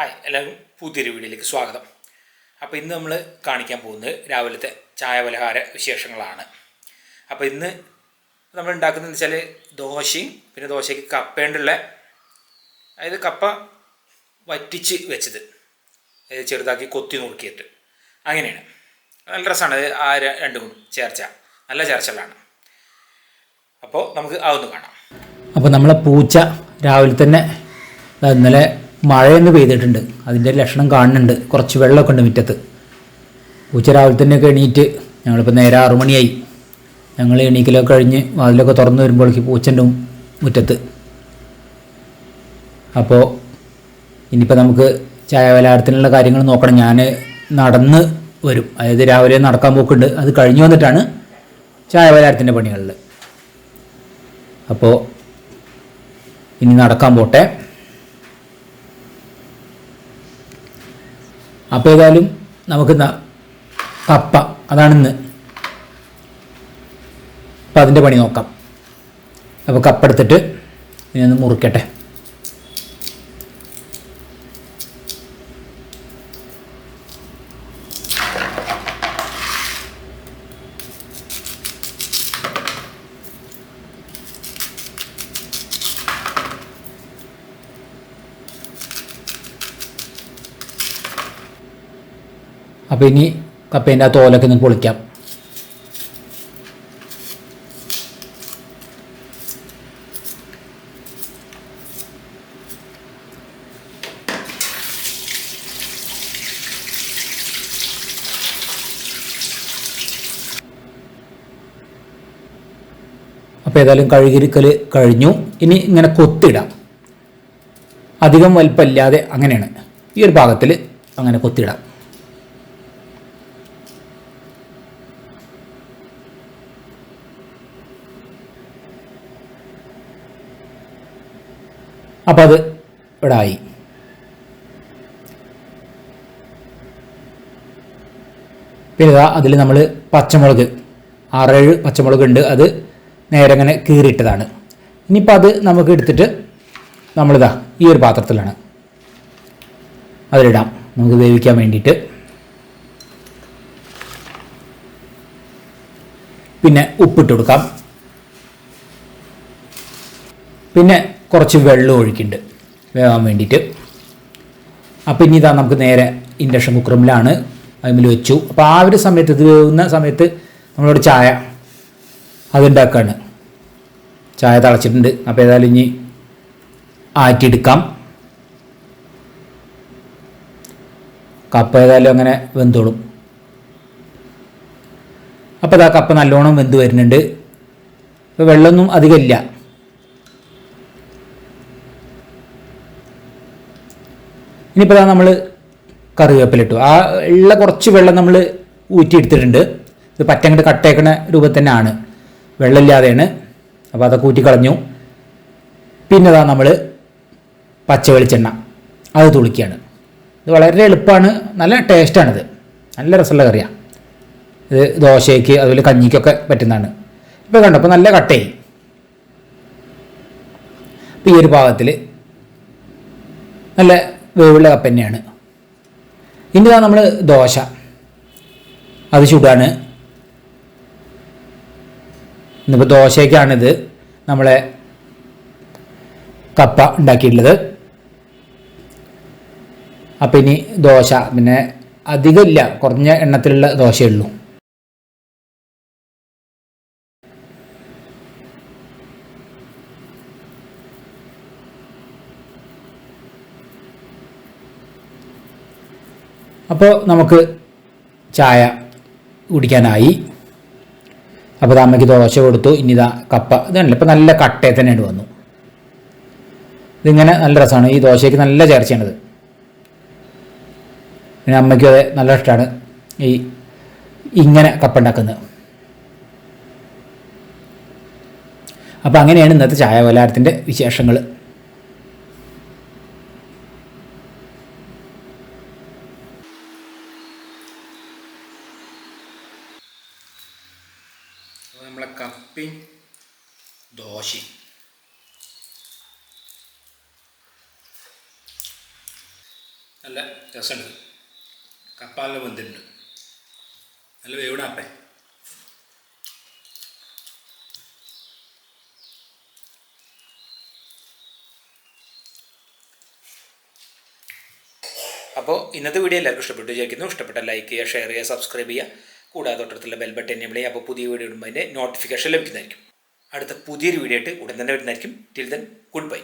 എല്ലാവർക്കും പുതിയൊരു വീഡിയോയിലേക്ക് സ്വാഗതം. അപ്പോൾ ഇന്ന് നമ്മൾ കാണിക്കാൻ പോകുന്നത് രാവിലത്തെ ചായ പലഹാര വിശേഷങ്ങളാണ്. അപ്പോൾ ഇന്ന് നമ്മൾ ഉണ്ടാക്കുന്നതെന്ന് വെച്ചാൽ ദോശയും പിന്നെ ദോശയ്ക്ക് കപ്പേണ്ടുള്ള അതായത് കപ്പ വറ്റിച്ച് വെച്ചത്. ചെറുതാക്കി കൊത്തി നുറുക്കിയിട്ട്. അങ്ങനെയാണ്. നല്ല രസമാണ്. ആ രണ്ടും ചേർച്ച. നല്ല ചേർച്ചകളാണ്. അപ്പോൾ നമുക്ക് അതൊന്ന് കാണാം. അപ്പോൾ നമ്മളെ പൂച്ച രാവിലെ തന്നെ ഇന്നലെ മഴയൊന്ന് പെയ്തിട്ടുണ്ട്. അതിന്റെ ലക്ഷണം കാണുന്നുണ്ട്. കുറച്ച് വെള്ളമൊക്കെ ഉണ്ട് മുറ്റത്ത്. ഉച്ച രാവിലെ തന്നെയൊക്കെ എണീറ്റ് ഞങ്ങളിപ്പോൾ നേരെ ആറു മണിയായി. ഞങ്ങൾ എണീക്കലൊക്കെ കഴിഞ്ഞ് വാതിലൊക്കെ തുറന്ന് വരുമ്പോഴേക്ക് പൂച്ചന്റെ മുറ്റത്ത്. അപ്പോൾ ഇനിയിപ്പോൾ നമുക്ക് ചായ വലാരത്തിനുള്ള കാര്യങ്ങൾ നോക്കണം. ഞാൻ നടന്ന് വരും. അതായത് രാവിലെ നടക്കാൻ പോക്കുണ്ട്. അത് കഴിഞ്ഞു വന്നിട്ടാണ് ചായ വലാരത്തിന്റെ പണികളിൽ. അപ്പോൾ ഇനി നടക്കാൻ പോട്ടെ. അപ്പോൾ ഏതായാലും നമുക്ക് കപ്പ അതാണ് ഇന്ന്. അപ്പം അതിന്റെ പണി നോക്കാം. അപ്പോൾ കപ്പ എടുത്തിട്ട് ഇനി ഒന്ന് മുറിക്കട്ടെ. അപ്പോൾ ഇനി കപ്പേന്റെ ആ തോലൊക്കെ ഒന്ന് പൊളിക്കാം. അപ്പോൾ ഏതായാലും കഴുകിരിക്കൽ കഴിഞ്ഞു. ഇനി ഇങ്ങനെ കൊത്തിടാം. അധികം വലിപ്പമില്ലാതെ അങ്ങനെയാണ്. ഈ ഒരു ഭാഗത്തിൽ അങ്ങനെ കൊത്തിടാം. അപ്പോൾ അത് ഇവിടെ ആയി പിന്നെ ഇതാ അതിൽ നമ്മൾ പച്ചമുളക് ആറേഴ് പച്ചമുളക് ഉണ്ട്. അത് നേരെ അങ്ങനെ കീറിയിട്ടതാണ്. ഇനിയിപ്പോൾ അത് നമുക്ക് എടുത്തിട്ട് നമ്മളിതാ ഈ ഒരു പാത്രത്തിലാണ് അതിലിടാം. നമുക്ക് വേവിക്കാൻ വേണ്ടിയിട്ട്. പിന്നെ ഉപ്പിട്ട് കൊടുക്കാം. പിന്നെ കുറച്ച് വെള്ളം ഒഴിക്കുന്നുണ്ട് വേവാൻ വേണ്ടിയിട്ട് അപ്പോൾ ഇനി ഇതാ നമുക്ക് നേരെ ഇൻഡക്ഷൻ കുക്കറിലാണ് അതിൽ വെച്ചു. അപ്പോൾ ആ ഒരു സമയത്ത് ഇത് വേവുന്ന സമയത്ത് നമ്മളോട് ചായ അതുണ്ടാക്കുകയാണ് ചായ തിളച്ചിട്ടുണ്ട്. അപ്പോൾ ഏതായാലും ഇനി ആറ്റിയെടുക്കാം. കപ്പ ഏതായാലും അങ്ങനെ വെന്തോളും. അപ്പോൾ ഇതാ കപ്പ നല്ലോണം വെന്ത് വരുന്നുണ്ട്. ഇപ്പോൾ വെള്ളമൊന്നും അധികമില്ല ഇനിയിപ്പോൾ നമ്മൾ കറിവേപ്പിലിട്ടു. ആ ഉള്ള കുറച്ച് വെള്ളം നമ്മൾ ഊറ്റിയെടുത്തിട്ടുണ്ട്. ഇത് പറ്റങ്ങട്ട് കട്ടേക്കണ രൂപത്തിൽ തന്നെയാണ്. വെള്ളമില്ലാതെയാണ്. അപ്പോൾ അതൊക്കെ ഊറ്റിക്കളഞ്ഞു പിന്നെ അതാ നമ്മൾ പച്ച വെളിച്ചെണ്ണ. അത് തുളിക്കുകയാണ്. ഇത് വളരെ എളുപ്പമാണ് നല്ല ടേസ്റ്റാണിത് നല്ല രസമുള്ള കറിയാണ് ഇത് ദോശയ്ക്ക് അതുപോലെ കഞ്ഞിക്കൊക്കെ പറ്റുന്നതാണ്. ഇപ്പോൾ കണ്ടപ്പോൾ നല്ല കട്ടയായി അപ്പോൾ ഈ ഒരു പാകത്തിൽ നല്ല വേവുള്ള കപ്പ തന്നെയാണ് ഇനി നമ്മൾ ദോശ. അത് ചൂടാണ്. ഇന്നിപ്പോൾ ദോശയ്ക്കാണിത് നമ്മളെ കപ്പ ഉണ്ടാക്കിയിട്ടുള്ളത്. അപ്പം ഇനി ദോശ. പിന്നെ അധികമില്ല കുറഞ്ഞ എണ്ണത്തിലുള്ള ദോശയേ ഉള്ളൂ അപ്പോൾ നമുക്ക് ചായ കുടിക്കാനായി. അപ്പോൾ അമ്മയ്ക്ക് ദോശ കൊടുത്തു ഇനി ഇതാ കപ്പ. ഇതാണല്ലോ ഇപ്പം നല്ല കട്ടയെ തന്നെയാണ് വന്നു. ഇതിങ്ങനെ നല്ല രസമാണ് ഈ ദോശയ്ക്ക് നല്ല ചേർച്ചയാണിത്. പിന്നെ അമ്മയ്ക്കും അതെ നല്ല ഇഷ്ടമാണ് ഈ ഇങ്ങനെ കപ്പ ഉണ്ടാക്കുന്നത്. അപ്പോൾ അങ്ങനെയാണ് ഇന്നത്തെ ചായ വലാരത്തിന്റെ വിശേഷങ്ങൾ നമ്മളെ കപ്പി ദോശയും നല്ല രസമുണ്ട്. കപ്പ നല്ല വെന്തിട്ടുണ്ട്. നല്ല വേവിടാപ്പേ അപ്പോൾ ഇന്നത്തെ വീഡിയോ എല്ലാവർക്കും ഇഷ്ടപ്പെട്ടു വിചാരിക്കുന്നു. ഇഷ്ടപ്പെട്ട ലൈക്ക് ചെയ്യുക ഷെയർ ചെയ്യുക സബ്സ്ക്രൈബ് ചെയ്യുക. കൂടാതെ തൊട്ടടുത്തുള്ള ബെൽ ബട്ടൺ എനേബിൾ അപ്പോൾ പുതിയ വീഡിയോ ഇടുമ്പോൾ അതിന്റെ നോട്ടിഫിക്കേഷൻ ലഭിക്കുന്നതായിരിക്കും. അടുത്ത പുതിയൊരു വീഡിയോ ആയിട്ട് ഉടൻ തന്നെ വരുന്നതായിരിക്കും. Till then good bye